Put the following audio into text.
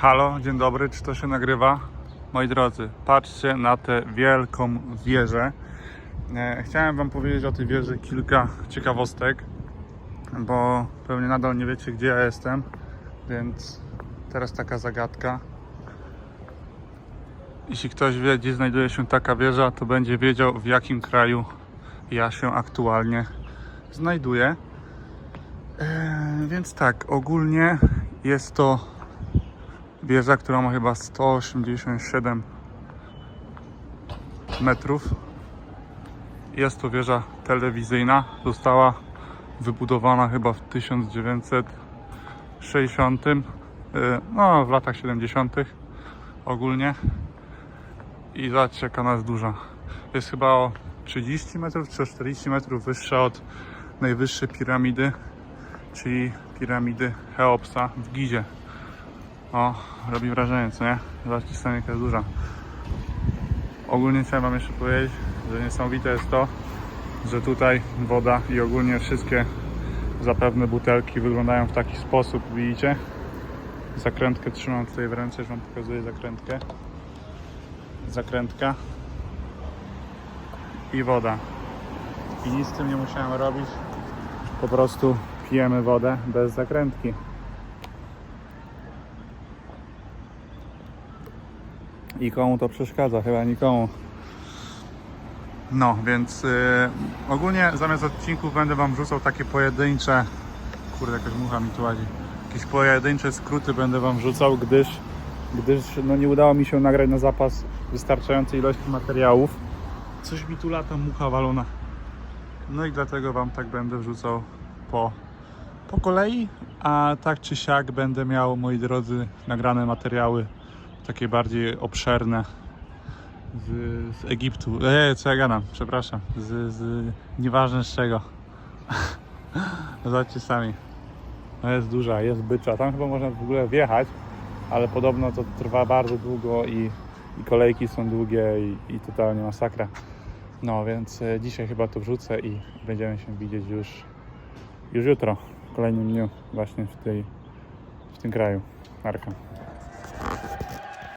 Halo, dzień dobry, czy to się nagrywa? Moi drodzy, patrzcie na tę wielką wieżę. E, Chciałem Wam powiedzieć o tej wieży kilka ciekawostek, bo pewnie nadal nie wiecie, gdzie ja jestem, więc teraz taka zagadka. Jeśli ktoś wie, gdzie znajduje się taka wieża, to będzie wiedział, w jakim kraju ja się aktualnie znajduję. E, Więc tak, ogólnie jest to wieża, która ma chyba 187 metrów. Jest to wieża telewizyjna. Została wybudowana chyba w 1960, y, no w latach 70. ogólnie. I zobaczcie jaka ona jest duża. Jest chyba o 30 metrów czy o 40 metrów wyższa od najwyższej piramidy, czyli piramidy Cheopsa w Gizie. O, robi wrażenie, co nie? Zobaczcie sami jest duża. Ogólnie chciałem Wam jeszcze powiedzieć, że niesamowite jest to, że tutaj woda i ogólnie wszystkie zapewne butelki wyglądają w taki sposób, widzicie? Zakrętkę trzymam tutaj w ręce, już Wam pokazuję zakrętkę. Zakrętka i woda. I nic z tym nie musiałem robić. Po prostu pijemy wodę bez zakrętki. I komu to przeszkadza? Chyba nikomu. No, więc yy, ogólnie zamiast odcinków będę Wam wrzucał takie pojedyncze. Kurde, jakaś mucha mi tu łazi. Jakieś pojedyncze skróty będę Wam wrzucał, gdyż, gdyż no, nie udało mi się nagrać na zapas wystarczającej ilości materiałów. Coś mi tu lata mucha walona. No i dlatego Wam tak będę wrzucał po, po kolei, a tak czy siak będę miał, moi drodzy, nagrane materiały takie bardziej obszerne z, z Egiptu. Eee, co ja gadam, przepraszam. Z, z nieważne z czego. Zobaczcie sami. No jest duża, jest bycza. Tam chyba można w ogóle wjechać, ale podobno to trwa bardzo długo i, i kolejki są długie i, i totalnie masakra. No więc e, dzisiaj chyba to wrzucę i będziemy się widzieć już, już jutro, w kolejnym dniu właśnie w, tej, w tym kraju. Arka.